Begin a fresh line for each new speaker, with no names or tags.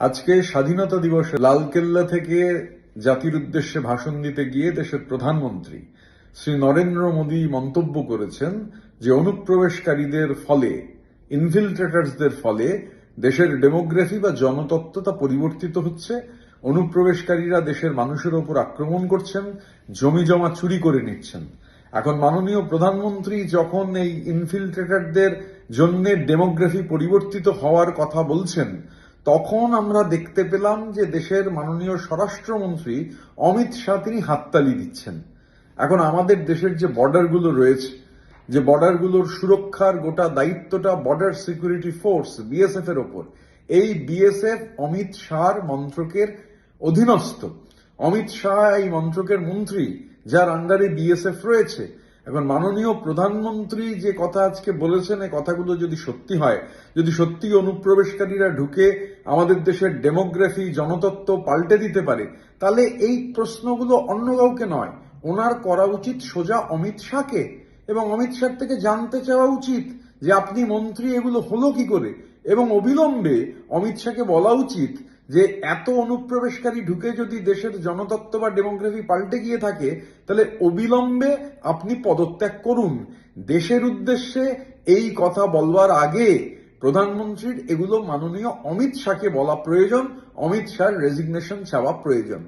আজকে স্বাধীনতা দিবসে লালকেল্লা থেকে জাতির উদ্দেশ্যে ভাষণ দিতে গিয়ে দেশের প্রধানমন্ত্রী শ্রী নরেন্দ্র মোদী মন্তব্য করেছেন যে অনুপ্রবেশকারীদের ফলে ইনফিল্ট্রেটার্সদের ফলে দেশের ডেমোগ্রাফি বা জনতত্ত্বতা পরিবর্তিত হচ্ছে। অনুপ্রবেশকারীরা দেশের মানুষের ওপর আক্রমণ করছেন, জমি জমা চুরি করে নিচ্ছেন। এখন মাননীয় প্রধানমন্ত্রী যখন এই ইনফিল্ট্রেটারদের জন্য ডেমোগ্রাফি পরিবর্তিত হওয়ার কথা বলছেন তখন আমরা দেখতে পেলাম যে দেশের মাননীয় স্বরাষ্ট্রমন্ত্রী অমিত শাহ তিনি হাততালি দিচ্ছেন। এখন আমাদের দেশের যে বর্ডারগুলো রয়েছে, যে বর্ডারগুলোর সুরক্ষার গোটা দায়িত্বটা বর্ডার সিকিউরিটি ফোর্স, বিএসএফ এর ওপর। এই বিএসএফ অমিত শাহর মন্ত্রকের অধীনস্থ। অমিত শাহ এই মন্ত্রকের মন্ত্রী, যার আন্ডারে বিএসএফ রয়েছে। এখন মাননীয় প্রধানমন্ত্রী যে কথা আজকে বলেছেন এই কথাগুলো যদি সত্যি হয়, যদি সত্যি অনুপ্রবেশকারীরা ঢুকে আমাদের দেশের ডেমোগ্রাফি জনতত্ত্ব পাল্টে দিতে পারে, তাহলে এই প্রশ্নগুলো অন্য কাউকে নয়। ওনার করা উচিত সোজা অমিত শাহকে। এবং অমিত শাহ থেকে জানতে চাওয়া উচিত যে আপনি মন্ত্রী, এগুলো হলো কি করে? এবং অবিলম্বে অমিত শাহকে বলা উচিত যে এত অনুপ্রবেশকারী ঢুকে যদি দেশের জনতত্ত্ব বা ডেমোগ্রাফি পাল্টে গিয়ে থাকে, তাহলে অবিলম্বে আপনি পদত্যাগ করুন। দেশের উদ্দেশ্যে এই কথা বলবার আগে প্রধানমন্ত্রীর এগুলো মাননীয় অমিত শাহকে বলা প্রয়োজন অমিত শাহর রেজিগনেশন চাওয়া প্রয়োজন।